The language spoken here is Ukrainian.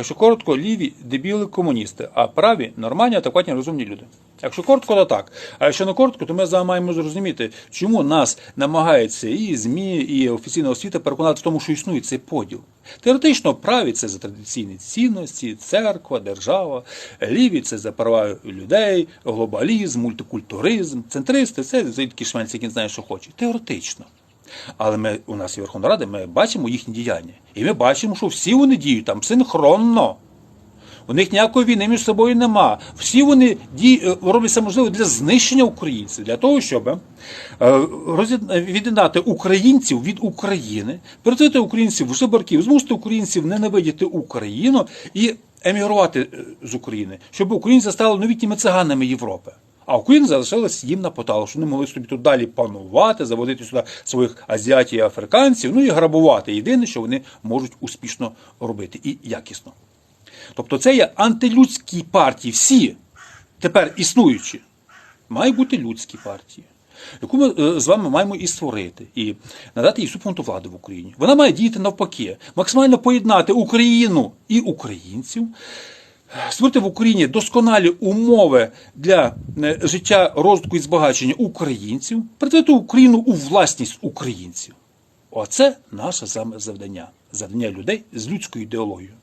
Якщо коротко, ліві дебіли комуністи, а праві нормальні, адекватні, розумні люди. Якщо коротко, то так. А якщо не коротко, то ми зараз маємо зрозуміти, чому нас намагаються і ЗМІ, і офіційна освіта переконати в тому, що існує цей поділ. Теоретично праві це за традиційні цінності, церква, держава, ліві це за права людей, глобалізм, мультикультуризм, центристи це за такі шменці, які знають, що хочуть. Теоретично. Але ми у нас є Верховна Рада, ми бачимо їхні діяння. І ми бачимо, що всі вони діють там синхронно. У них ніякої війни між собою нема. Всі вони ді... е, роблять все можливе для знищення українців, для того, щоб е, від'єднати українців від України, перетворити українців в жебарків, змусити українців ненавидіти Україну і емігрувати е, з України, щоб українці стали новітніми циганами Європи. А Україна залишилась їм на поталу, що вони могли собі тут далі панувати, заводити сюди своїх азіатів і африканців, ну і грабувати. Єдине, що вони можуть успішно робити і якісно. Тобто це є антилюдські партії, всі тепер існуючі, мають бути людські партії, яку ми е, з вами маємо і створити, і надати їй всю фронту влади в Україні. Вона має діяти навпаки, максимально поєднати Україну і українців, створити в Україні досконалі умови для е, життя, розвитку і збагачення українців, притворити Україну у власність українців. Оце наше саме завдання. Завдання людей з людською ідеологією.